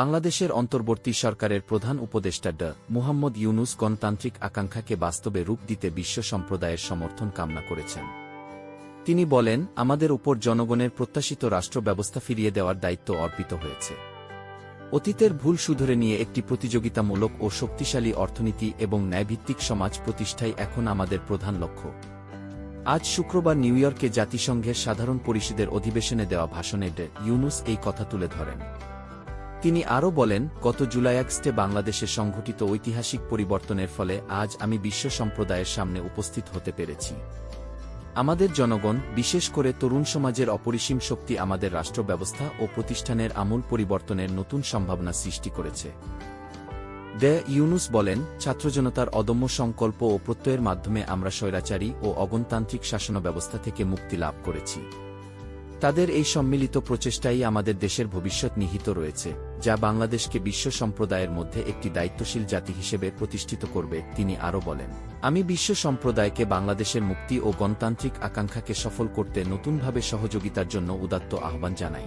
বাংলাদেশের অন্তর্বর্তী সরকারের প্রধান উপদেষ্টা ড মুহাম্মদ ইউনুস গণতান্ত্রিক আকাঙ্ক্ষাকে বাস্তবে রূপ দিতে বিশ্ব সম্প্রদায়ের সমর্থন কামনা করেছেন। তিনি বলেন, আমাদের উপর জনগণের প্রত্যাশিত রাষ্ট্র ব্যবস্থা ফিরিয়ে দেওয়ার দায়িত্ব অর্পিত হয়েছে। অতীতের ভুল শুধরে নিয়ে একটি প্রতিযোগিতামূলক ও শক্তিশালী অর্থনীতি এবং ন্যায়ভিত্তিক সমাজ প্রতিষ্ঠাই এখন আমাদের প্রধান লক্ষ্য। আজ শুক্রবার নিউ ইয়র্কে জাতিসংঘের সাধারণ পরিষদের অধিবেশনে দেওয়া ভাষণে ইউনুস এই কথা তুলে ধরেন। তিনি আরও বলেন, গত জুলাই আগস্টে বাংলাদেশে সংঘটিত ঐতিহাসিক পরিবর্তনের ফলে আজ আমি বিশ্ব সম্প্রদায়ের সামনে উপস্থিত হতে পেরেছি। আমাদের জনগণ, বিশেষ করে তরুণ সমাজের অপরিসীম শক্তি আমাদের রাষ্ট্র ব্যবস্থা ও প্রতিষ্ঠানের আমূল পরিবর্তনের নতুন সম্ভাবনা সৃষ্টি করেছে। দে ইউনুস বলেন, ছাত্রজনতার অদম্য সংকল্প ও প্রত্যয়ের মাধ্যমে আমরা স্বৈরাচারী ও অগণতান্ত্রিক শাসন ব্যবস্থা থেকে মুক্তি লাভ করেছি। তাদের এই সম্মিলিত প্রচেষ্টাই আমাদের দেশের ভবিষ্যৎ নিহিত রয়েছে, যা বাংলাদেশকে বিশ্ব সম্প্রদায়ের মধ্যে একটি দায়িত্বশীল জাতি হিসেবে প্রতিষ্ঠিত করবে, তিনি আরও বলেন। আমি বিশ্ব সম্প্রদায়কে বাংলাদেশের মুক্তি ও গণতান্ত্রিক আকাঙ্ক্ষাকে সফল করতে নতুনভাবে সহযোগিতার জন্য উদাত্ত আহ্বান জানাই।